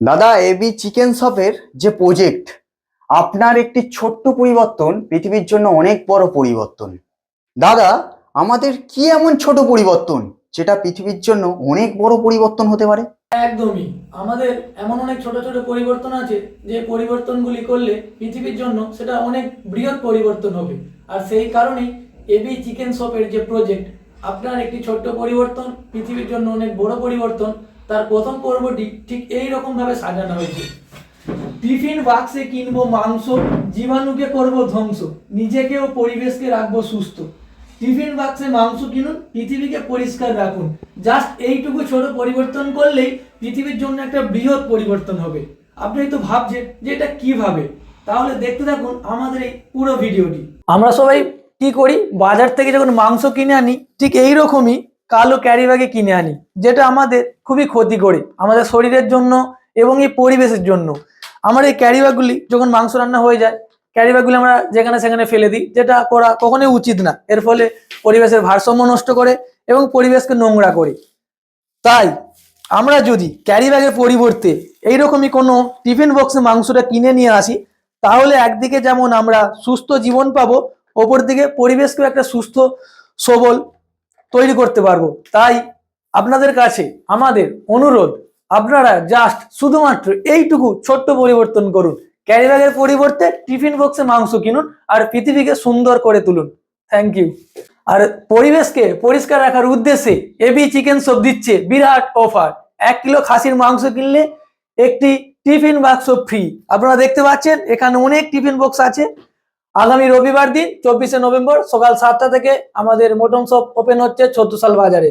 দাদা AB chicken শপের যে প্রজেক্ট আপনার একটি ছোট্ট পরিবর্তন পৃথিবীর জন্য অনেক বড় পরিবর্তন। দাদা, আমাদের কি এমন ছোট পরিবর্তন যেটা পৃথিবীর জন্য অনেক বড় পরিবর্তন হতে পারে? একদমই। আমাদের এমন অনেক ছোট ছোট পরিবর্তন আছে যে পরিবর্তনগুলি করলে পৃথিবীর জন্য সেটা অনেক বৃহৎ পরিবর্তন হবে। আর সেই কারণেই এবি চিকেন শপের যে প্রজেক্ট আপনার একটি ছোট্ট পরিবর্তন, পৃথিবীর জন্য অনেক বড় পরিবর্তন তার প্রথম পর্বটি ঠিক এই রকম ভাবে সাজানো হয়েছে। টিফিন বাক্সে কিনবো মাংস, জীবাণুকে করব ধ্বংস নিজেকে ও পরিবেশকে রাখব সুস্থ। টিফিন বাক্সে মাংস কিনুন, পৃথিবীকে পরিষ্কার রাখুন। জাস্ট এইটুকু ছোট পরিবর্তন করলেই পৃথিবীর জন্য একটা বৃহৎ পরিবর্তন হবে। আপনি তো ভাবছেন যে এটা কীভাবে? তাহলে দেখতে থাকুন আমাদের এই পুরো ভিডিওটি। আমরা সবাই কি করি? বাজার থেকে যখন মাংস কিনে আনি, ঠিক এই রকমই কালো ক্যারি ব্যাগে কিনে আনি, যেটা আমাদের খুবই ক্ষতি করে আমাদের শরীরের জন্য এবং এই পরিবেশের জন্য। আমার এই ক্যারি ব্যাগগুলি যখন মাংস রান্না হয়ে যায় ক্যারি ব্যাগগুলি আমরা যেখানে সেখানে ফেলে দিই, যেটা করা কখনোই উচিত না। এর ফলে পরিবেশের ভারসাম্য নষ্ট করে এবং পরিবেশকে নোংরা করে। তাই আমরা যদি ক্যারি ব্যাগের পরিবর্তে এইরকমই কোনো টিফিন বক্সে মাংসটা কিনে নিয়ে আসি, তাহলে একদিকে যেমন আমরা সুস্থ জীবন পাবো ওপর দিকে পরিবেশকেও একটা সুস্থ, সবল তৈরি করতে পারব। তাই আপনাদের কাছে আমাদের অনুরোধ, আপনারা জাস্ট শুধুমাত্র এইটুকু ছোট্ট পরিবর্তন করুন। ক্যারি ব্যাগের পরিবর্তে টিফিন বক্সে মাংস কিনুন আর পৃথিবীকে সুন্দর করে তুলুন। থ্যাংক ইউ আর পরিবেশকে পরিষ্কার রাখার উদ্দেশ্যে এবি চিকেন সব দিচ্ছে বিরাট অফার এক কিলো খাসির মাংস কিনলে একটি টিফিন বাক্স ফ্রি আপনারা দেখতে পাচ্ছেন, এখানে অনেক টিফিন বক্স আছে। আগামী রবিবার দিন, চব্বিশে নভেম্বর সকাল সাতটা থেকে আমাদের মোটন শপ ওপেন হচ্ছে চোদ্দ সাল বাজারে।